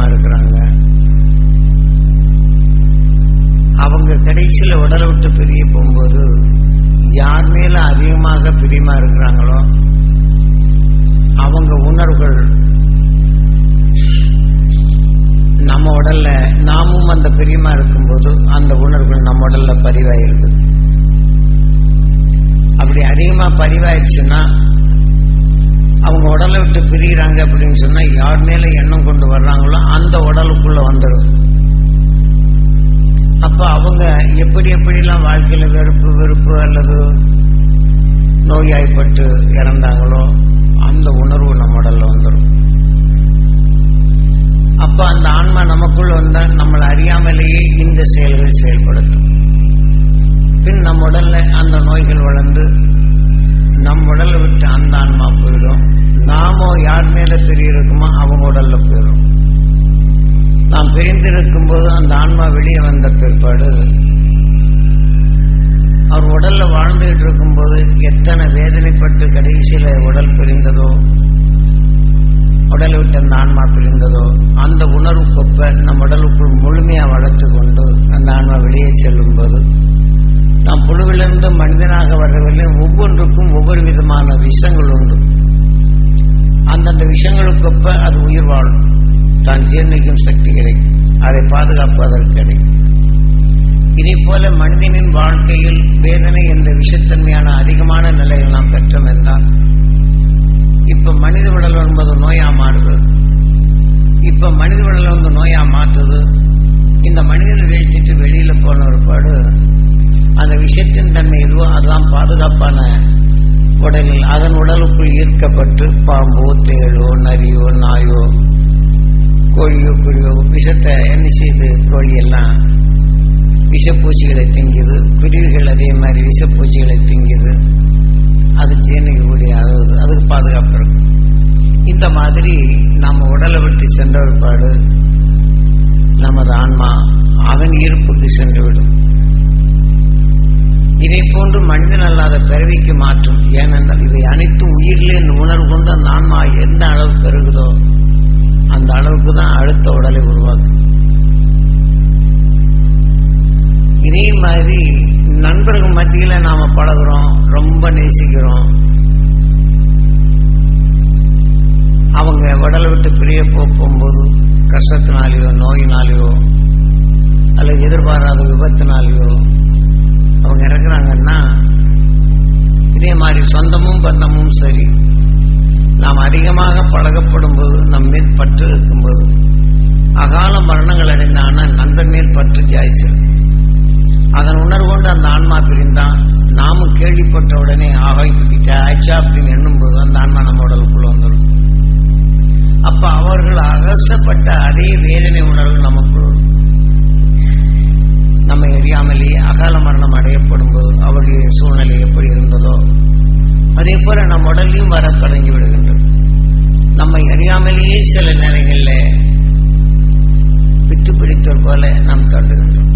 பிரியமா இருக்கிறாங்க. அவங்க கடைசியில் உடலை விட்டு பிரிய போகும்போது யார் மேல அதிகமாக பிரியமா இருக்கிறாங்களோ அவங்க உணர்வுகள் நம்ம உடல்ல நாமும் அந்த பிரியமா இருக்கும்போது அந்த உணர்வுகள் நம்ம உடல்ல பதிவாயிருது. அப்படி அதிகமா பதிவாயிடுச்சுன்னா அவங்க உடலை விட்டு பிரிகிறாங்க அப்படின்னு சொன்னா யார் மேல எண்ணம் கொண்டு வர்றாங்களோ அந்த உடலுக்குள்ள வந்துடும் அப்ப அவங்க எப்படி எப்படிலாம் வாழ்க்கையில வெறுப்பு வெறுப்பு அல்லது நோயாய்ப்பட்டு இறந்தாங்களோ அந்த உணர்வு நம்ம உடல்ல வந்துடும் அப்ப அந்த ஆன்மா நமக்குள்ள வந்தா நம்மளை அறியாமலேயே இந்த செயல்கள் செயல்படுத்தும். பின் நம்ம உடல்ல அந்த நோய்கள் வளர்ந்து நம் உடலை விட்டு அந்த ஆன்மா போயிடும். நாமோ யார் மேல பிரியிருக்குமோ அவங்க உடல்ல போயிடும் நாம் பிரிந்திருக்கும் போது அந்த ஆன்மா வெளியே வந்த பிற்பாடு அவர் உடல்ல வாழ்ந்துகிட்டு இருக்கும்போது எத்தனை வேதனைப்பட்டு கடைசியில உடல் பிரிந்ததோ உடலை விட்டு அந்த ஆன்மா பிரிந்ததோ அந்த உணர்வு கொப்ப நம் உடலுக்குள் முழுமையா வளர்த்து கொண்டு அந்த ஆன்மா வெளியே செல்லும் போது நாம் புழுவிலிருந்து மனிதனாக வர்றவரையும் ஒவ்வொன்றுக்கும் ஒவ்வொரு விதமான விஷங்கள் உண்டு. அந்தந்த விஷங்களுக்கொப்ப அது உயிர் வாழும். தான் ஜீர்ணிக்கும் சக்தி கிடைக்கும். அதை பாதுகாப்பதற்கு கிடைக்கும். இதே போல மனிதனின் வாழ்க்கையில் வேதனை என்ற விஷத்தன்மையான அதிகமான நிலைகள் நாம் பெற்றோம் என்றால் இப்ப மனித உடல் என்பது நோயா மாறுது. இப்ப மனித உடல் வந்து நோயா மாற்றுது. இந்த மனிதனை வீழ்த்திட்டு வெளியில போன ஒருபாடு அந்த விஷயத்தின் தன்மை எதுவோ அதுதான் பாதுகாப்பான உடலில் அதன் உடலுக்குள் ஈர்க்கப்பட்டு பாம்போ தேளோ நரியோ நாயோ கோழியோ குழியோ விஷத்தை என்ன செய்து கோழி எல்லாம் விஷப்பூச்சிகளை திங்குது குருவிகள் அதே மாதிரி விஷப்பூச்சிகளை திங்குது அது ஜீரணிக்கக்கூடிய அதாவது அதுக்கு பாதுகாப்பு இருக்கும். இந்த மாதிரி நம்ம உடலை விட்டு சென்ற ஒருபாடு நமது ஆன்மா அதன் ஈர்ப்புக்கு சென்றுவிடும் இதை போன்று மனிதன் அல்லாத பிறவிக்கு மாற்றும். ஏனென்றால் இவை அனைத்து உயிரிலே உணர்வு கொண்டு அந்த ஆன்மா எந்த அளவு பெருகுதோ அந்த அளவுக்கு தான் அடுத்த உடலை உருவாக்கும். இதே மாதிரி நண்பர்கள் மத்தியில நாம பழகுறோம் ரொம்ப நேசிக்கிறோம். அவங்க உடலை விட்டு பிரிய போகும்போது கஷ்டத்தினாலேயோ நோயினாலேயோ அல்லது எதிர்பாராத விபத்தினாலேயோ அவங்க இறக்குறாங்கன்னா இதே மாதிரி சொந்தமும் பந்தமும் சரி நாம் அதிகமாக பழகப்படும் போது நம் மேல் பற்று இருக்கும்போது அகால மரணங்கள் அடைந்தான நண்பன் மேல் பற்று ஜாயிச்சு அதன் உணர்வு கொண்டு அந்த ஆன்மா பிரிந்தான் நாமும் கேள்விப்பட்ட உடனே ஆகா ஆய்ச்சா ஆச்சா அப்படின்னு எண்ணும்போது அந்த ஆன்மா நம்ம உடலுக்குள்ள வந்துடும். அப்ப அவர்கள் அகசப்பட்ட அதே வேதனை உணர்வு நமக்குள் நம்மை அறியாமலேயே அகால மரணம் அடையப்படும் போது அவருடைய சூழ்நிலை எப்படி இருந்ததோ அதே போல நம் உடலையும் வர தொடங்கி விடுகின்றது. நம்மை அறியாமலேயே சில நேரங்களில் வித்து பிடித்தோர் போல நாம் தள்ளுகின்றோம்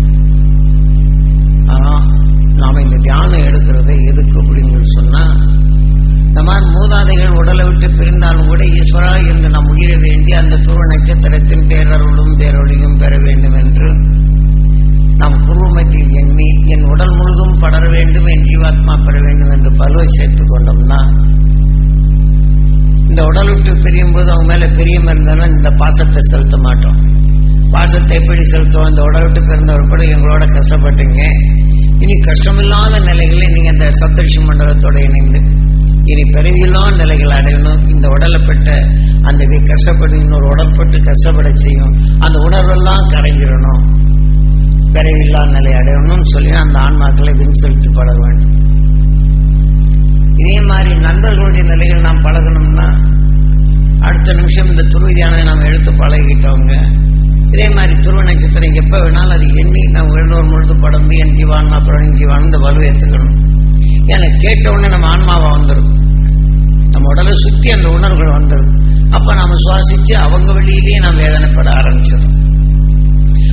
ஆனால் நாம் இந்த தியானம் எடுக்கிறதை எதுக்கு அப்படின்னு சொன்னால் இந்த மாதிரி மூதாதைகள் உடலை விட்டு பிரிந்தாலும் கூட ஈஸ்வரா என்று நாம் உயிர வேண்டி அந்த துருவ நட்சத்திரத்தின் பேரருளும் பேரொழியும் பெற வேண்டும் என்று நாம் குருமத்தில் எண்ணி என் உடல் முழுதும் படர வேண்டும் என் ஜீவாத்மா பெற வேண்டும் என்று பருவை சேர்த்துக் கொண்டோம்னா இந்த உடல் விட்டு பிரியும் போது அவங்க மேல பிரியம் இருந்தாலும் இந்த பாசத்தை செலுத்த மாட்டோம். பாசத்தை எப்படி செலுத்துவோம்? இந்த உடல் விட்டு பிறந்தவர் கூட எங்களோட கஷ்டப்பட்டீங்க. இனி கஷ்டமில்லாத நிலைகளை நீங்க இந்த சப்தரிஷி மண்டலத்தோட இணைந்து இனி பிறவியில்லாத நிலைகள் அடையணும். இந்த உடலை பெற்ற அந்த வி- கஷ்டப்பட்டு இன்னொரு உடல்பட்டு கஷ்டப்பட செய்யும். அந்த உணர்வெல்லாம் கரைஞ்சிடணும். பிறவில்லா நிலை அடையணும்னு சொல்லி அந்த ஆன்மாக்களை வின் செலுத்தி பழக வேண்டும். இதே மாதிரி நண்பர்களுடைய நிலைகள் நாம் பழகணும்னா அடுத்த நிமிஷம் இந்த துருவியானதை நாம் எடுத்து பழகிட்டவங்க இதே மாதிரி துருவ நட்சத்திரம் எப்ப வேணாலும் அது எண்ணி நம்ம இன்னொரு முழுது படம்பு என் ஜீவான்மா பிரணி ஜீவான் இந்த வலுவை ஏற்றுக்கணும் ஏன்னா கேட்டவுடனே நம்ம ஆன்மாவா வந்துடும் நம்ம உடலை சுற்றி அந்த உணர்வுகள் வந்துடும் அப்ப நாம சுவாசிச்சு அவங்க வெளியிலேயே நாம் வேதனைப்பட ஆரம்பிச்சிடும்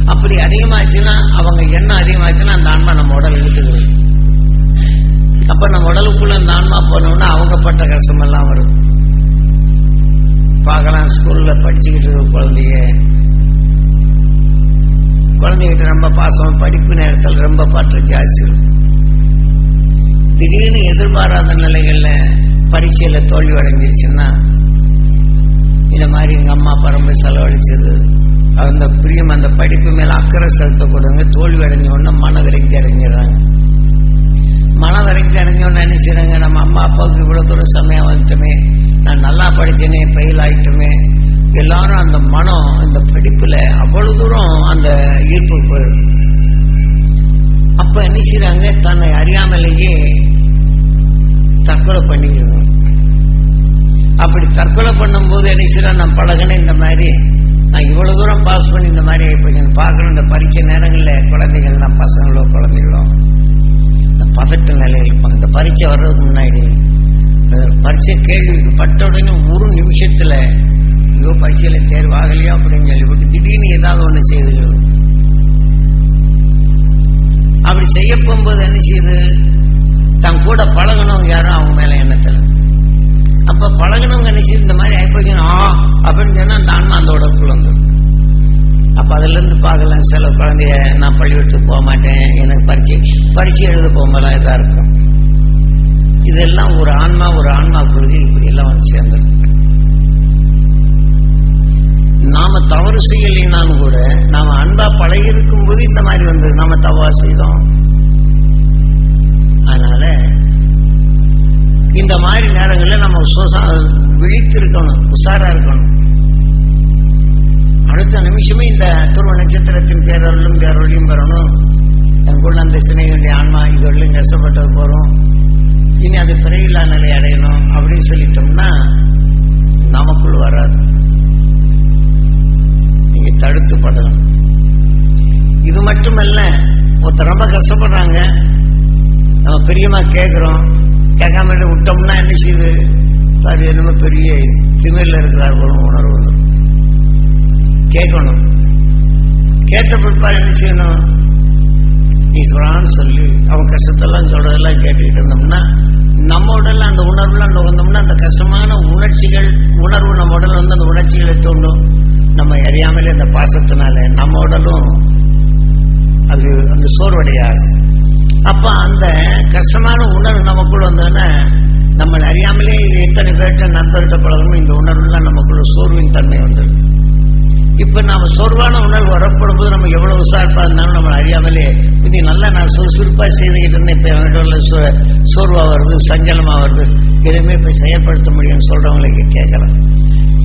அப்படி அதிகமாச்சுன்னா அவங்க எண்ணம் அதிகமாச்சுன்னா அந்த ஆன்மா நம்ம உடல் இழுத்துக்குது. அப்ப நம்ம உடலுக்குள்ள அந்த ஆன்மா போனோம்னா அவங்க பட்ட கஷ்டமெல்லாம் வரும். பார்க்கலாம் ஸ்கூல்ல படிச்சுக்கிட்டு இருக்க குழந்தைய. குழந்தைகிட்ட ரொம்ப பாசம் படிப்பு நேரத்தில் ரொம்ப பற்று ஜாஸ்தி திடீர்னு எதிர்பாராத நிலைகள்ல பரீட்சையில தோல்வி அடைஞ்சிருச்சுன்னா இந்த மாதிரி எங்க அம்மா அப்பா ரொம்ப செலவழிச்சது. அந்த பிரியம் அந்த படிப்பு மேல அக்கறை செலுத்தக்கூடாதுங்க தோல்வி அடைஞ்ச உடனே மன விரைந்து அடைஞ்சிடுறாங்க. மன விரைந்து அடைஞ்ச உடனே என்ன நம்ம அம்மா அப்பாவுக்கு இவ்வளவு தூரம் சமயம் வந்துட்டுமே. நான் நல்லா படித்தேனே ஃபெயில் ஆயிட்டுமே. எல்லாரும் அந்த மனம் இந்த படிப்புல அவ்வளவு தூரம் அந்த ஈர்ப்பு போயிடும். அப்ப என்ன செய்கிறாங்க தன்னை அறியாமலேயே தற்கொலை பண்ணிக்கணும் அப்படி தற்கொலை பண்ணும்போது என்ன செய்யறேன் நான் பழகினேன் இந்த மாதிரி நான் இவ்வளவு தூரம் பாஸ் பண்ணி இந்த மாதிரி ஆயிப்போச்சு பார்க்கணும் இந்த பரீட்சை நேரங்களில் குழந்தைகள் தான் பசங்களோ குழந்தைகளோ. இந்த பதட்ட நிலையில் இந்த பரீட்சை வர்றதுக்கு முன்னாடி பரீட்சை கேள்வி பட்ட உடனே ஒரு நிமிஷத்தில் ஐயோ பரீட்சையில் தேர்வு ஆகலையா அப்படின்னு சொல்லிவிட்டு திடீர்னு ஏதாவது ஒன்று செய்துகிறது அப்படி செய்ய போகும்போது என்ன செய்யுது? தன் கூட பழகணும் யாரும் அவங்க மேலே எண்ணத்தில். அப்ப பழகணுங்க நினைச்சு இந்த மாதிரி ஆயிப்போச்சு ஆ அப்படின்னு சொன்னா அந்த ஆன்மா அந்த உடம்புக்குள்ள வந்துடும். அப்ப அதுல இருந்து பார்க்கலாம் சில குழந்தைய நான் பள்ளிக்கூடத்துக்கு போக மாட்டேன் எனக்கு பரீட்சை பரீட்சை எழுத போகும்போதெல்லாம் இதா இருக்கும். இதெல்லாம் ஒரு ஆன்மா ஒரு ஆன்மாக்குள்ளது இப்படி எல்லாம் வந்து சேர்ந்துடும். நாம தவறு செய்யலைனாலும் கூட நாம அன்பா பழகி இருக்கும் போது இந்த மாதிரி வந்தது நாம தவா செய்தோம். அதனால இந்த மாதிரி நேரங்களில் நம்ம சுசா- விழித்து இருக்கணும் உஷாரா இருக்கணும். அடுத்த நிமிஷமே இந்த துருவ நட்சத்திரத்தின் பேரருளும் பேரொழியும் பெறணும் எனக்குள்ள அந்த சினைகளுடைய ஆன்மா இதுவரையும் கஷ்டப்பட்டது போறோம். இனி அது பிறையில்லா நிலை அடையணும் அப்படின்னு சொல்லிட்டோம்னா நமக்குள் வராது. நீங்க தடுத்து படணும். இது மட்டுமல்ல ஒருத்தர் ரொம்ப கஷ்டப்படுறாங்க. நம்ம பிரியமா கேட்கிறோம் கேட்காம விட்டோம்னா என்ன செய்யுது சார் என்னமோ பெரிய திமிரில் இருக்கிறார் போல உணர்வு கேட்கணும். கேட்ட பிற்பாடு என்ன செய்யணும்? நீ ஈஸ்வரான்னு சொல்லி அவன் கஷ்டத்தெல்லாம் சொல்றதெல்லாம் கேட்டுக்கிட்டு இருந்தோம்னா நம்ம உடல்ல அந்த உணர்வுல அந்த வந்தோம்னா அந்த கஷ்டமான உணர்ச்சிகள் உணர்வு நம்ம உடல்ல வந்து அந்த உணர்ச்சிகளை தோண்டும். நம்ம அறியாமலே அந்த பாசத்தினால நம்ம உடலும் அது அந்த சோர்வடையாது அப்ப அந்த கஷ்டமான உணர்வு நமக்குள்ள வந்ததுன்னா நம்மளை அறியாமலே எத்தனை பேர்கிட்ட நண்பர்கிட்ட பழகணும் இந்த உணர்வுலாம் நமக்குள்ள சோர்வின் தன்மை வந்துடும் இப்ப நாம சோர்வான உணர்வு வரப்படும் போது நம்ம எவ்வளவு உசார்ப்பா இருந்தாலும் நம்ம அறியாமலே இது நல்லா நான் சுறுசுறுப்பா செய்துகிட்டு இருந்தேன் இப்ப என்கிட்ட உள்ள சோ- சோர்வா வருது சஞ்சலமா வருது. எதுவுமே இப்ப செயல்படுத்த முடியும்னு சொல்றவங்களுக்கு கேட்கலாம்.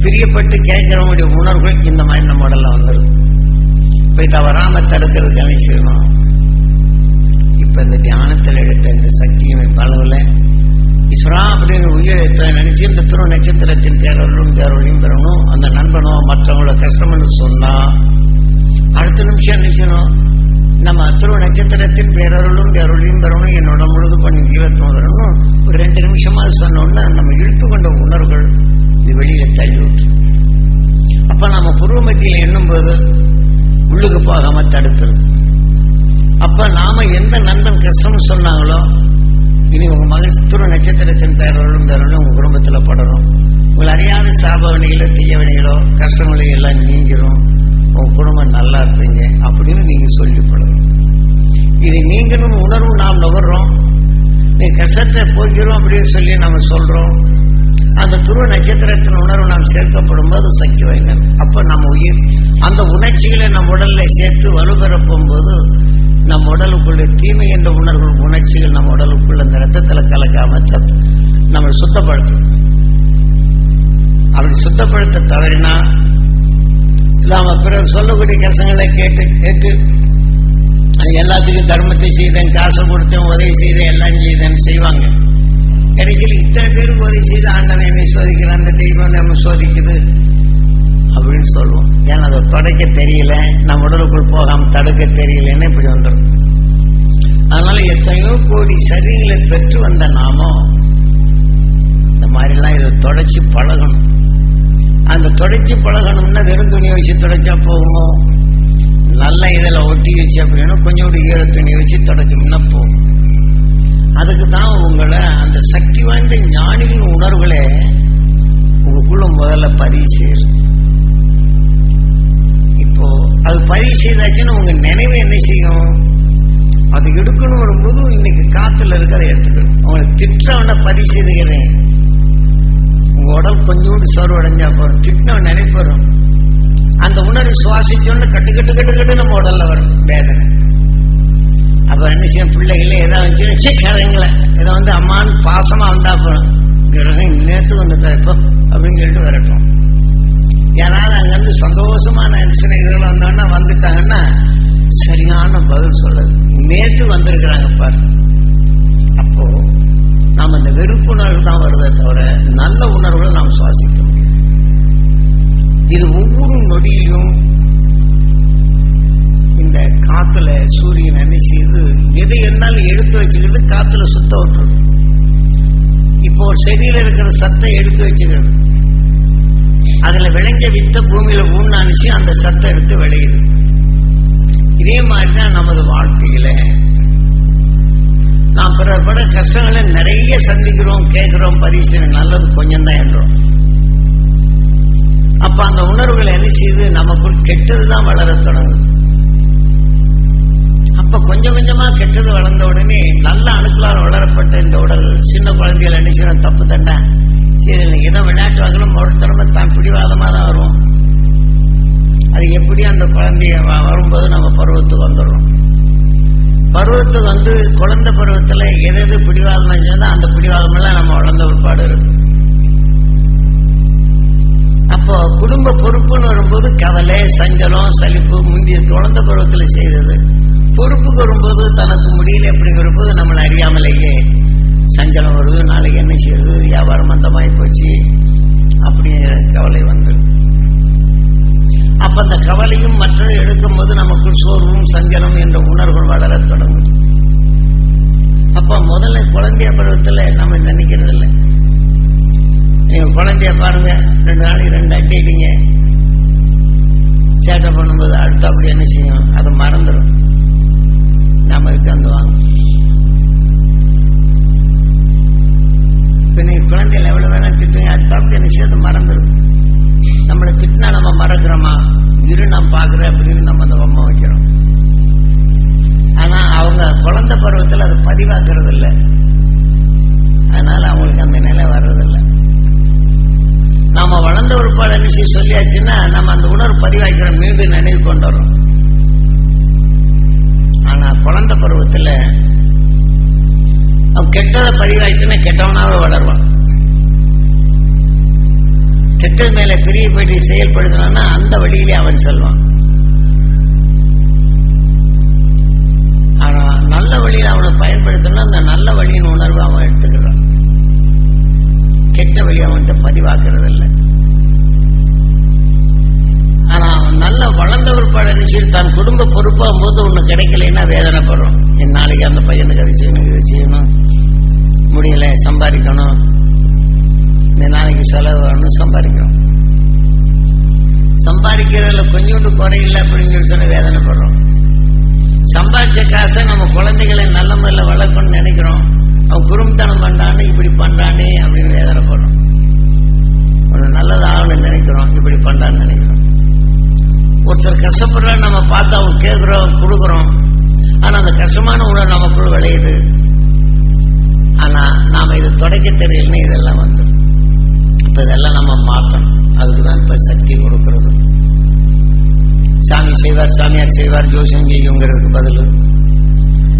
பிரியப்பட்டு கேட்கிறவங்களுடைய உணர்வுகள் இந்த மாதிரி நம்ம உடல்ல வந்துடும் இப்ப தவறாம தடுக்கிறதுக்கு என்ன செய்யணும்? இப்ப இந்த தியானத்தில் எடுத்த இந்த சக்தியுமே பலவுல. ஈஸ்வரா அப்படின்னு உயிரத்தை நினைச்சு இந்த திரு நட்சத்திரத்தின் பேரொருளும் பேரொழியும் பெறணும். அந்த நண்பனோ மற்றவங்களோட கஷ்டம்னு சொன்னா அடுத்த நிமிஷம் நினைச்சணும் நம்ம திரு நட்சத்திரத்தின் பேரொருளும் பேரொழியும் பெறணும். என்னோட முழுது பண்ணி ஜீவத்துவம் வரணும் ஒரு ரெண்டு நிமிஷமா சொன்னோம்னா நம்ம இழுத்து கொண்ட உணர்வுகள் இது வெளியில தள்ளி விட்டு அப்ப நம்ம பூர்வ மத்தியில் எண்ணும்போது உள்ளுக்கு போகாம தடுத்துருது அப்ப நாம எந்த நண்பன் கஷ்டம்னு சொன்னாங்களோ இனி உங்க மகிழ்ச்சித்துற துரு நட்சத்திரத்தின் பேரொருளும் பேரொழும் உங்க குடும்பத்துல படணும். உங்களை அறியாத சாபவணிகளோ தீயவணிகளோ கஷ்டங்களையும் எல்லாம் நீங்கிரும். உங்க குடும்பம் நல்லா இருப்பீங்க அப்படின்னு நீங்க சொல்லிப்படணும் இதை நீங்களும் உணர்வு நாம் நுகர்றோம். நீ கஷ்டத்தை போக்கிறோம் அப்படின்னு சொல்லி நம்ம சொல்றோம். அந்த துருவ நட்சத்திரத்தின் உணர்வு நாம் சேர்க்கப்படும் போது சக்தி வாய்ந்தது. அப்ப நம்ம உயிர் அந்த உணர்ச்சிகளை நம் உடல்ல சேர்த்து வலுப்பெறப்பும் போது நம் உடலுக்குள்ள தீமை என்ற உணர்வு உணர்ச்சிகள் நம்ம உடலுக்குள்ள அந்த ரத்தத்தில் கலக்காம நம்மளை சுத்தப்படுத்தும். அப்படி சுத்தப்படுத்த தவறினா நாம பிறர் சொல்லக்கூடிய கசங்களை கேட்டு கேட்டு அது எல்லாத்துக்கும் தர்மத்தை செய்தேன் காசு கொடுத்தேன் உதவி செய்தேன் எல்லாம் செய்தேன் செய்வாங்க. கடைசியில் இத்தனை பேருக்கு உதவி செய்து ஆண்டவன் என்னை சோதிக்கிறான் அந்த தெய்வம் நம்ம சோதிக்குது. அப்படின்னு சொல்லுவோம். ஏன்னா அதை தொடக்க தெரியல நம்ம உடலுக்குள் போகாம தடுக்க தெரியலன்னு இப்படி வந்துடும் அதனால எத்தனையோ கோடி சரீரங்களை பெற்று வந்த நாமோ இந்த மாதிரிலாம் இதை தொடச்சி பழகணும். அந்த தொடச்சி பழகணும்னா வெறும் துணியை வச்சு தொடச்சா போகுமோ? நல்ல இதில் ஒட்டி வச்சு அப்படின்னா கொஞ்சம் கூட ஈர துணியை வச்சு தொடச்சோம்னா போகும். அதுக்கு தான் உங்களை அந்த சக்தி வாய்ந்த ஞானிகளின் உணர்வுகளே உங்களுக்குள்ள முதல்ல பதிவு இப்போ அது பதிவு செய்தாச்சுன்னு உங்க நினைவு என்ன செய்யும்? அது எடுக்கணும் வரும்போது இன்னைக்கு காத்துல இருக்க அதை எடுத்துக்கணும். உங்களை திட்டவன பதிவு செய்துக்கிறேன். உங்க உடல் கொஞ்சோண்டு சோர்வு அடைஞ்சா போறோம் திட்டவன் நினைப்போம் அந்த உணர்வு சுவாசிச்சோன்னு கட்டு கட்டு கட்டு கட்டு நம்ம உடல்ல வரும். வேதனை. அப்ப என்ன செய்யும்? பிள்ளைகள ஏதாவது வந்து சே கிழங்குல இதை வந்து அம்மான்னு பாசமா வந்தா போறோம் கிரகம் நேற்று வந்து இப்போ அப்படின்னு சொல்லிட்டு வரட்டும். யாராவது அங்கிருந்து சந்தோஷமான சிநேகிதர்கள் வந்தோன்னா வந்துட்டாங்கன்னா சரியான பதில் சொல்லுது நேற்று வந்திருக்கிறாங்க பாரு. அப்போ நாம இந்த வெறுப்புணர்வு தான் வருதே தவிர நல்ல உணர்வுகளை நாம் சுவாசிக்க முடியும் இது ஒவ்வொரு நொடியிலும் இந்த காத்துல சூரியன் என்ன செய்யுது எது என்னாலும் எடுத்து வச்சுக்கிறது காத்துல சுத்த விட்டுருது. இப்போ ஒரு செடியில இருக்கிற சத்தை எடுத்து வச்சுக்கிறது அதுல விளைஞ்ச வித்த பூமியில ஊன்னானுச்சு அந்த சத்தை எடுத்து விளையுது. இதே மாதிரிதான் நமது வாழ்க்கையில. நாம் பிற பட கஷ்டங்களை நிறைய சந்திக்கிறோம் கேட்கிறோம் பரிசு நல்லது கொஞ்சம் தான் என்றோம். அப்ப அந்த உணர்வுகள் என்ன செய்யுது நமக்குள் கெட்டதுதான் வளர தொடங்கும். அப்ப கொஞ்சம் கொஞ்சமா கெட்டது வளர்ந்த உடனே நல்ல அணுக்களால் வளரப்பட்ட இந்த உடல் சின்ன குழந்தைகள் என்ன செய்யணும் தப்பு தண்டை சரி ஏதோ விளையாட்டு வாங்கணும் முரட்டனமா தான் பிடிவாதமாக தான் வரும் அது எப்படி அந்த குழந்தைய வ- வரும்போது நம்ம பருவத்துக்கு வந்துடுறோம். பருவத்துக்கு வந்து குழந்தை பருவத்தில் எது எது பிடிவாதமா இருந்தால் அந்த பிடிவாதமெல்லாம் நம்ம வளர்ந்த பிற்பாடு இருக்கு. அப்போ குடும்ப பொறுப்புன்னு வரும்போது கவலை சஞ்சலம் சலிப்பு முந்தைய குழந்தை பருவத்தில் செய்தது. பொறுப்புக்கு வரும்போது தனக்கு முடியல எப்படி வரும்போது நம்மளை அறியாமலேயே சஞ்சலம் வருது நாளைக்கு என்ன செய்யறது வியாபாரம் மந்தமாயி போச்சு. அப்படிங்கிற கவலை வந்துடும் அப்ப அந்த கவலையும் மற்றது எடுக்கும்போது நமக்கு சோர்வும் சஞ்சலம் என்ற உணர்வுகள் வளர தொடங்கும். அப்ப முதல்ல குழந்தைய பருவத்தில் நம்ம நினைக்கிறது இல்லை நீங்க குழந்தைய பாருங்க ரெண்டு நாளைக்கு ரெண்டு அடி அடிங்க. சேட்டை பண்ணும்போது அடுத்து அப்படி என்ன செய்யும்? அதை மறந்துடும் நம்ம இதுக்கு வந்து வாங்க இப்போ நீங்கள் குழந்தைகள் எவ்வளவு வேணா திட்டுங்க அடுத்து அப்படி அது மறந்துடும் நம்மளை திட்டினா நம்ம மறக்கிறோமா? இரு நான் பார்க்குறேன் அப்படின்னு நம்ம அந்த பொம்மை வைக்கிறோம். ஆனா அவங்க குழந்தை பருவத்தில் அதை பதிவாக்குறது இல்லை அதனால அவங்களுக்கு அந்த நிலை வர்றதில்லை. நாம வளர்ந்த ஒரு பாட விஷயம் சொல்லியாச்சுன்னா நம்ம அந்த உணர்வு பதிவாக்கிறோம் மீண்டும் நினைவு கொண்டு வரோம் ஆனா குழந்தை பருவத்தில் அவன் கெட்டதை பதிவாய்க்குன்னா கெட்டவனாவே வளருவான். கெட்டது மேல பெரிய செயல்படுத்துனேன்னா அந்த வழியிலே அவன் செல்வான். ஆனா நல்ல வழியில் அவனை பயன்படுத்தினா அந்த நல்ல வழியின் உணர்வு அவன் எடுத்துக்கிறான். கெட்ட வழி அவன்கிட்ட பதிவாக்குறது இல்லை ஆனா அவன் நல்ல வளர்ந்த ஒரு நிச்சயம் தான் குடும்ப பொறுப்பாகும் போது ஒண்ணு கிடைக்கலைன்னா வேதனைப்படுறோம் என் நாளைக்கு அந்த பையனுக்கு அது செய்யணும் இது செய்யணும். முடியல சம்பாதிக்கணும். இந்த நாளைக்கு செலவு வேணும் சம்பாதிக்கிறோம் சம்பாதிக்கிறதுல கொஞ்சோண்டு குறையில்லை அப்படின்னு சொல்லி சொன்ன வேதனைப்படுறோம். சம்பாதிச்ச காசை நம்ம குழந்தைகளை நல்ல முறையில் வளர்க்கணும்னு நினைக்கிறோம். அவன் குறும்புத்தனம் பண்றானே இப்படி பண்றானே அப்படின்னு வேதனைப்படுறோம். ஒன்று நல்லது ஆகணும்னு நினைக்கிறோம் இப்படி பண்றான்னு நினைக்கிறோம். ஒருத்தர் கஷ்டப்படுறான்னு நம்ம பார்த்து அவங்க கேட்குறோம் கொடுக்குறோம். ஆனா அந்த கஷ்டமான உணர்வு நமக்குள் விளையுது. ஆனால் நாம் இது தொடக்க தெரியலன்னு இதெல்லாம் வந்து இப்போ இதெல்லாம் நம்ம மாற்றணும் அதுக்கு தான் இப்போ சக்தி கொடுக்கறது. சாமி செய்வார் சாமியார் செய்வார் ஜோசியம் செய்யுங்கிறதுக்கு பதில்.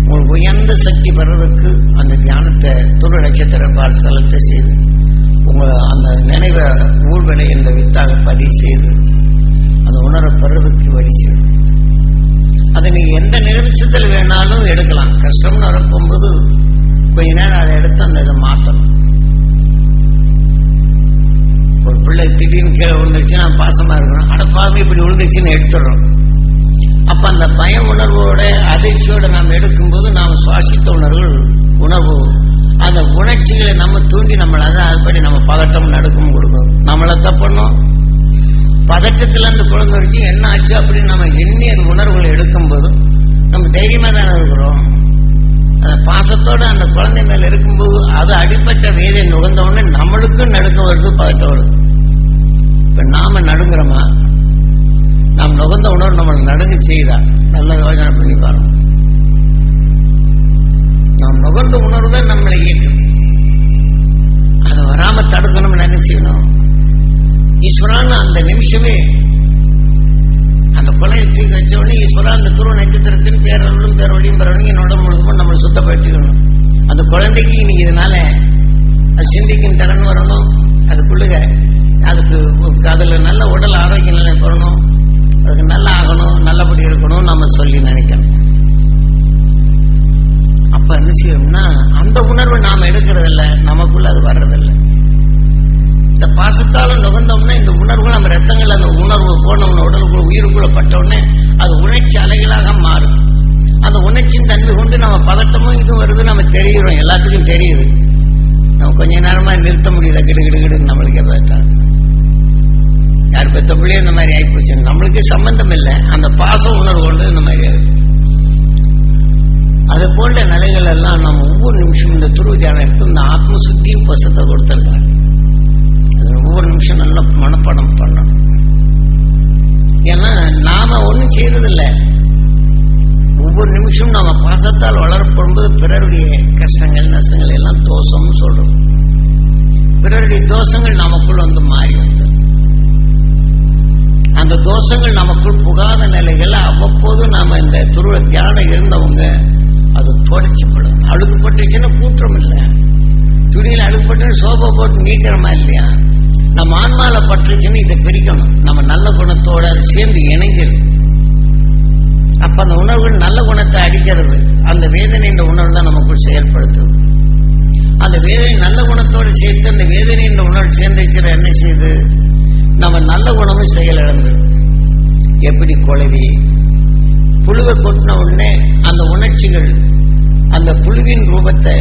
உங்களுக்கு உயர்ந்த சக்தி வர்றதுக்கு அந்த தியானத்தை துரு நட்சத்திர பார்சலத்தை செய்து உங்களை அந்த நினைவை ஊழ்வினை என்ற வித்தாக பதிவு செய்து அந்த உணர பெறதுக்கு வழி செய்து. அதை நீங்கள் எந்த நிமிஷத்தில் வேணாலும் எடுக்கலாம். கஷ்டம்னு வரப்போகும்போது கொஞ்ச நேரம் அதை எடுத்து அந்த இதை மாற்றணும் ஒரு பிள்ளை திடீர்னு கீழே விழுந்துருச்சு நான் பாசமாக இருக்கணும். அட பாவம் இப்படி விழுந்துருச்சுன்னு எடுத்துடுறோம். அப்போ அந்த பய உணர்வோட அதிர்ச்சியோட நாம் எடுக்கும்போது நாம் சுவாசித்த உணர்வுகள் உணர்வு அந்த உணர்ச்சிகளை நம்ம தூண்டி நம்மளை தான் அதுபடி நம்ம பதட்டம் நடுக்கம் கொடுக்கும் நம்மளை தப்பணும் பதட்டத்தில் அந்த குழந்தை வச்சு என்ன ஆச்சு அப்படின்னு நம்ம எண்ணி அந்த உணர்வுகளை எடுக்கும்போது நம்ம தைரியமாக தானே இருக்கிறோம். அந்த பாசத்தோட அந்த குழந்தை மேல இருக்கும்போது அது அடிப்பட்ட வேதை நுகர்ந்த உடனே நம்மளுக்கும் நடுக்க வருது பதட்டம் வருது. இப்ப நாம நடுங்குறோமா? நாம் நுகர்ந்த உணர்வு நம்மளை நடுங்க செய்தா நல்ல யோஜனை பண்ணி பாருங்க. நாம் நுகர்ந்த உணர்வு தான் நம்மளை இயக்கும். அது வராம தடுக்கணும்னு என்ன செய்யணும்? ஈஸ்வரான்னு அந்த நிமிஷமே அந்த கொலையை தூக்கி வச்ச உடனே ஈஸ்வரா அந்த துருவ நட்சத்திரத்தின் பேரொழியும் பேரொழியும் பேரொழியும் என்னோட முழுக்கும் நம்மளை சுத்தப்படுத்திக்கணும் அந்த குழந்தைக்கு இன்னைக்கு இதனால அது சிந்திக்கும் திறன் வரணும். அதுக்குள்ளுக அதுக்கு அதுல நல்ல உடல் ஆரோக்கிய நிலை பெறணும். அதுக்கு நல்லா ஆகணும் நல்லபடி இருக்கணும் நம்ம சொல்லி நினைக்கணும். அப்ப என்ன செய்யணும்னா அந்த உணர்வை நாம எடுக்கிறதில்ல. நமக்குள்ள அது வர்றதில்லை. இந்த பாசத்தால நுகர்ந்தோம்னா இந்த உணர்வு நம்ம ரத்தங்கள் அந்த உணர்வு போனவன உடலுக்குள்ள உயிருக்குள்ள பட்டவுடனே அது உணர்ச்சி அலைகளாக மாறும். அந்த உணர்ச்சியின் தன்மை கொண்டு நம்ம பதட்டமும் இது வருது நம்ம தெரிகிறோம் எல்லாத்துக்கும் தெரியுது. நம்ம கொஞ்ச நேரமா நிறுத்த முடியல கிடு கிடு கிடுன்னு நம்மளுக்கே பார்த்தா யார் பெத்த பிள்ளையே இந்த மாதிரி ஆகிப்போச்சு நம்மளுக்கு சம்பந்தம் இல்லை. அந்த பாசம் உணர்வு கொண்டு இந்த மாதிரி ஆகுது அது போன்ற நிலைகள் எல்லாம் நம்ம ஒவ்வொரு நிமிஷம் இந்த துருவ தியானம் எடுத்து இந்த ஆத்ம சுத்தியும் பசத்தை கொடுத்துருக்காங்க. ஒவ்வொரு நிமிஷம் நல்லா மனப்பாடம் பண்ணணும். ஏன்னா நாம ஒன்றும் செய்யறதில்ல ஒவ்வொரு நிமிஷம் நாம பாசத்தால் வளரப்படும்போது பிறருடைய கஷ்டங்கள் நஷ்டங்கள் எல்லாம் தோஷம்னு சொல்றோம். பிறருடைய தோஷங்கள் நமக்குள் வந்து மாறி வந்து. அந்த தோஷங்கள் நமக்குள் புகாத நிலைகளை அவ்வப்போது நாம இந்த துருவ தியானம் இருந்தவங்க அது தொடச்சிப்படும் அழுகுப்பட்டுச்சுன்னா கூற்றம் இல்லை. துணியில் அழுப்பட்டு சோபை போட்டு நீக்கிறோமா இல்லையா? நம்ம ஆன்மால பட்டுருச்சுன்னு இதை பிரிக்கணும். நம்ம நல்ல குணத்தோட அது சேர்ந்து இணைஞ்சிருக்கு அப்ப அந்த உணர்வுகள் நல்ல குணத்தை அடிக்கிறது. அந்த வேதனைன்ற உணர்வு தான் நமக்குள் செயல்படுத்துது அந்த வேதனை நல்ல குணத்தோடு சேர்த்து அந்த வேதனைன்ற உணர்வு சேர்ந்துச்சுற என்ன செய்யுது நம்ம நல்ல குணமும் செயலிழந்து எப்படி குழவி? புழுவை கொட்டின உடனே அந்த உணர்ச்சிகள் அந்த புழுவின் ரூபத்தை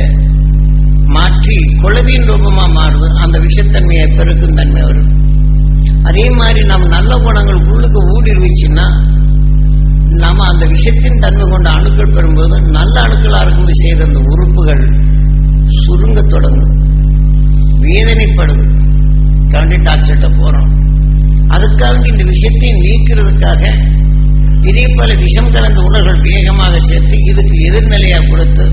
மாற்றி குழந்தையின் ரூபமா மாறுது அந்த விஷத்தன்மையை பெருக்கும் தன்மை வரும். அதே மாதிரி நம் நல்ல குணங்கள் உள்ளுக்கு ஊடுருவிச்சுன்னா நாம அந்த விஷத்தின் தன்மை கொண்ட அணுக்கள் பெறும்போது நல்ல அணுக்களா இருக்கும்போது செய்த அந்த உறுப்புகள் சுருங்க தொடங்கும். வேதனைப்படுது. கண்டி டாக்டர்கிட்ட போறோம். அதுக்காக இந்த விஷயத்தை நீக்கிறதுக்காக இதே போல விஷம் கலந்த உணர்வுகள் வேகமாக சேர்த்து இதுக்கு எதிர்நிலையா கொடுத்து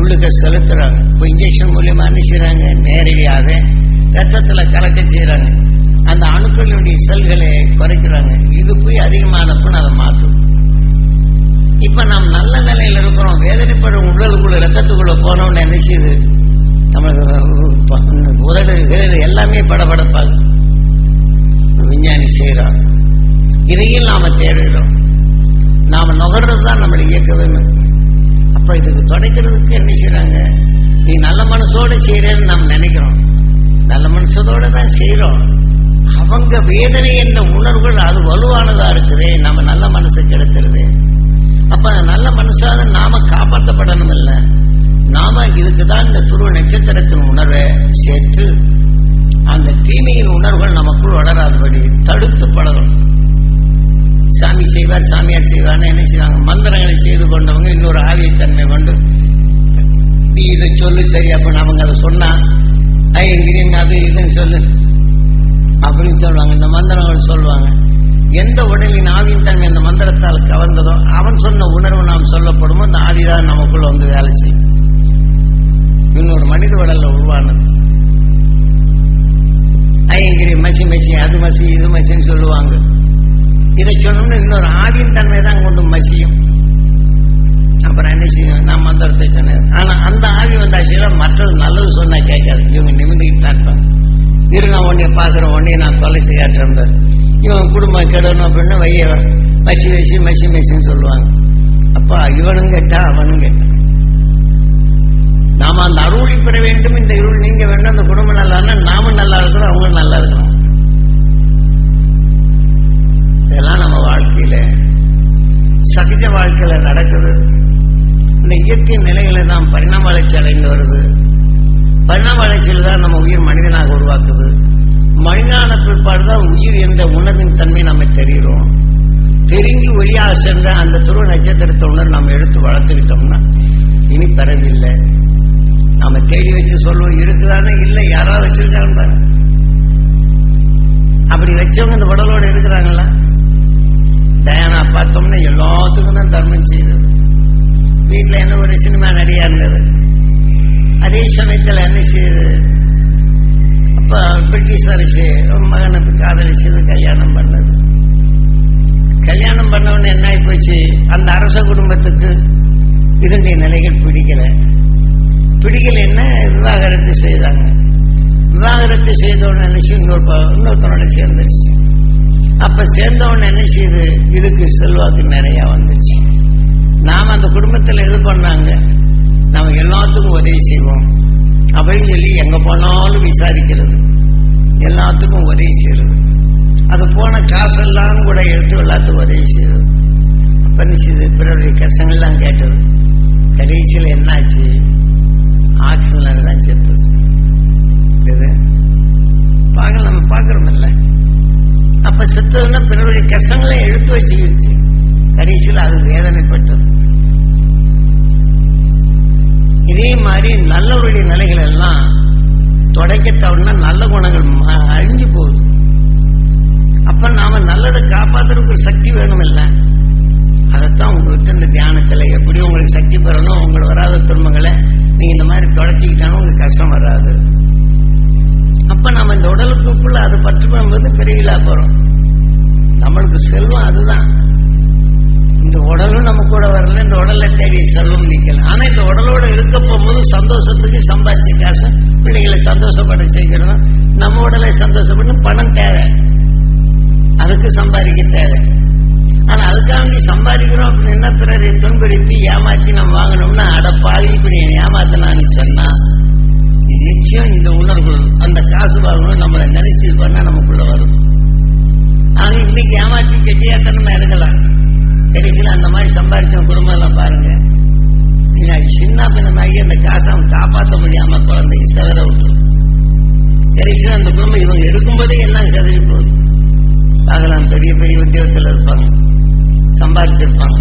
உள்ளுக்க செலுத்துறாங்க. இப்போ இன்ஜெக்ஷன் மூலியமா என்ன செய்றாங்க நேரடியாக. ரத்தத்துல கலக்க செய்யறாங்க அந்த அணுக்களுடைய செல்களை குறைக்கிறாங்க. இது போய் அதிகமானப்பன்னு அதை மாற்றும். இப்ப நாம் நல்ல நிலையில இருக்கிறோம். வேதனைப்படும் உடலுக்குள்ள ரத்தத்துக்குள்ள போனோம்னு என்ன செய்யுது? நம்மளுக்கு உதடு வேறு எல்லாமே படபடப்பாது விஞ்ஞானி செய்கிறான் இதையும் நாம தேடுகிறோம். நாம நுகர்றது தான் நம்மளை இயக்க வேணும் அப்போ இதுக்கு துடைக்கிறதுக்கு என்ன செய்கிறாங்க நீ நல்ல மனசோடு செய்கிறேன்னு நாம் நினைக்கிறோம். நல்ல மனசோட தான் செய்கிறோம் அவங்க வேதனை என்ற உணர்வுகள் அது வலுவானதாக இருக்குதே நம்ம நல்ல மனசு கெடுக்கிறது அப்போ அந்த நல்ல மனசாக நாம் காப்பாற்றப்படணும் இல்லை நாம் இதுக்கு தான் இந்த துருவ நட்சத்திரத்தின் உணர்வை சேர்த்து அந்த தீமையின் உணர்வுகள் நமக்குள் வளராதபடி தடுத்து பழகணும் சாமி செய்வார் சாமியார் செய்வார்னு என்ன செய்வாங்க? மந்திரங்களை செய்து கொண்டவங்க இன்னொரு ஆவியத்தன்மை கொண்டு. நீ இதை சொல்லு சரி அப்போ அவங்க அதை சொன்னா ஐயங்கிரின் அது இதுன்னு சொல்லு. அப்படின்னு சொல்லுவாங்க. இந்த மந்திரங்கள் சொல்லுவாங்க. எந்த உடலின் ஆவியின் தன்மை இந்த மந்திரத்தால் கவர்ந்ததோ அவன் சொன்ன உணர்வு நாம் சொல்லப்படுமோ அந்த ஆவிதான் நமக்குள்ள வந்து வேலை செய்யும். இன்னொரு மனித உடல்ல உருவானது. ஐயங்கிரி மசி மசி அது மசி இது மசின்னு சொல்லுவாங்க. இதை சொன்னோம்னு இன்னொரு ஆவியின் தன்மை தான் கொண்டு மசியும். அப்புறம் என்ன செய்யும் நான் மந்திரத்தை சொன்னேன். ஆனால் அந்த ஆவி வந்தாச்சுதான் மற்றது நல்லது சொன்னால் கேட்காது. இவங்க நிமிந்துக்கிட்டு இருப்பாங்க. இரு நான் உன்னைய பார்க்குறேன். உன்னைய நான் தொலைச்சு காட்டுறேன் இவன் குடும்பம் கெடணும் அப்படின்னு வைய மசி வசி மசி மசின்னு சொல்லுவாங்க. அப்பா இவனும் கேட்டா அவனும் கேட்டான் நாம் அந்த அருளை பெற வேண்டும். இந்த இருள் நீங்க வேண்டும். அந்த குடும்பம் நல்லா இருந்தால் நாமும் நல்லா இருக்கிறோம் அவங்களும் நல்லா இருக்கிறோம் இதெல்லாம் நம்ம வாழ்க்கையில சகஜ வாழ்க்கையில நடக்குது. இந்த இயற்கை நிலைகளை தான் பரிணாம வளர்ச்சி அடைந்து வருது. பரிணாம வளர்ச்சியில் தான் நம்ம உயிர் மனிதனாக உருவாக்குது. மனிதனான பிற்பாடு தான் உயிர் என்ற உணர்வின் தன்மை நம்ம தெரிகிறோம். தெரிஞ்சு வெளியாக சென்ற அந்த துருவ நட்சத்திரத்தை உணர்வு நம்ம எடுத்து வளர்த்துக்கிட்டோம்னா இனி பரவில்லை நாம தேடி வச்சு சொல்லுவோம் இருக்குதானே? இல்லை யாராவது வச்சிருக்காங்க அப்படி வச்சவங்க இந்த உடலோடு இருக்கிறாங்களா? டயானா பார்த்தோம்னா எல்லாத்துக்கும் தான் தர்மம் செய்தது. வீட்டில் என்ன ஒரு சினிமா நடிகா இருந்தது அதே சமயத்தில் என்ன செய்யுது அப்போ பிரிட்டிஷ் அரசு மகனுக்கு காதலிச்சது கல்யாணம் பண்ணது. கல்யாணம் பண்ணவொடனே என்ன ஆகி போச்சு அந்த அரச குடும்பத்துக்கு இதனுடைய நிலைகள் பிடிக்கல. பிடிக்கல என்ன? விவாகரத்து செய்தாங்க. விவாகரத்து செய்தவன நினைச்சு இன்னொரு இன்னொருத்தனோட சேர்ந்துருச்சு. அப்ப சேர்ந்தவன் என்ன செய்யுது இதுக்கு செல்வாக்கு நிறைய வந்துச்சு. நாம அந்த குடும்பத்துல இது பண்ணாங்க? நாம் எல்லாத்துக்கும் உதவி செய்வோம். அப்படின்னு சொல்லி எங்க போனாலும் விசாரிக்கிறது. எல்லாத்துக்கும் உதவி செய்யறது அது போன காசெல்லாம் கூட எடுத்து எல்லாத்துக்கும் உதவி செய்யறது அப்ப செய்யுது பிறருடைய கஷ்டங்கள்லாம் கேட்டது. கடைசியில் என்னாச்சு? ஆக்சிஜன்ல தான் சேர்த்து இது பார்க்க நம்ம பார்க்குறோமில்ல அப்ப செத்ததுன்னா பிறருடைய கஷ்டங்களை எடுத்து வச்சுக்கிடுச்சு கடைசியில் அது வேதனைப்பட்டது. இதே மாதிரி நல்லவருடைய நிலைகள் எல்லாம் தொடக்க நல்ல குணங்கள் ம- அழிஞ்சு போகுது. அப்ப நாம நல்லதை காப்பாத்துறதுக்கு ஒரு சக்தி வேணும் இல்ல அதைத்தான் உங்களுக்கு இந்த தியானத்துல எப்படி உங்களுக்கு சக்தி பெறணும் உங்களுக்கு வராத துன்பங்களை நீங்க இந்த மாதிரி தொடச்சிக்கிட்டாலும் உங்களுக்கு கஷ்டம் வராது. அப்ப நம்ம இந்த உடலுக்குள்ள அது பற்று போது பெரியலா போறோம். நம்மளுக்கு செல்வம் அதுதான். இந்த உடலும் நம்ம கூட வரல இந்த உடலை தேடி செல்வம் நிக்கல. ஆனா இந்த உடலோட இருக்க போகும்போது சந்தோஷத்துக்கு சம்பாதிச்ச காசு பிள்ளைகளை சந்தோஷப்பட செய்கிறோம். நம்ம உடலை சந்தோஷப்படணும் பணம் தேவை. அதுக்கு சம்பாதிக்க தேவை. ஆனா அதுக்காக நீ சம்பாதிக்கிறோம் அப்படின்னா பிறரை துன்படுத்தி ஏமாற்றி நம்ம வாங்கணும்னா அடப்பாவி இப்படி என்னை ஏமாத்தினான்னு சொன்னா நிச்சயம் இந்த உணர்வு அந்த காசு நம்மளை நினைச்சு இது பண்ணா நமக்குள்ள வரும். ஆக இன்னைக்கு ஏமாற்றி கெட்டியாட்டணும்னு இருக்கலாம் கிடைக்கல அந்த மாதிரி சம்பாதிச்ச குடும்பம் எல்லாம் பாருங்க. நீங்க சின்ன பின்னமாகி அந்த காசை அவன் காப்பாற்ற முடியாம குழந்தைக்கு செதற விட்டு கிடைக்கல அந்த குடும்பம் இவங்க இருக்கும்போதே எல்லாம் செதறி போகுது? பார்க்கலாம் பெரிய பெரிய உத்தியோகத்தில் இருப்பாங்க. சம்பாதிச்சிருப்பாங்க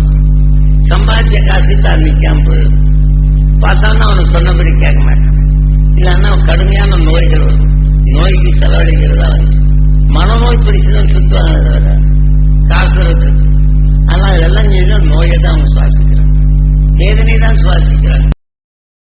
சம்பாதிச்ச காசு தான் நிற்காம போயிடும் பார்த்தான்னா அவனுக்கு சொன்னபடி கேட்க மாட்டான். இல்லைன்னா அவன் கடுமையான நோய்கள் வரும். நோய்க்கு செலவழிக்கிறதா வந்து மனநோய் பரிசுதான் சுத்துவாங்க தவிர காசு இருக்கு. ஆனால் இதெல்லாம் நோயை தான் அவங்க சுவாசிக்கிறாங்க. வேதனை தான் சுவாசிக்கிறாங்க.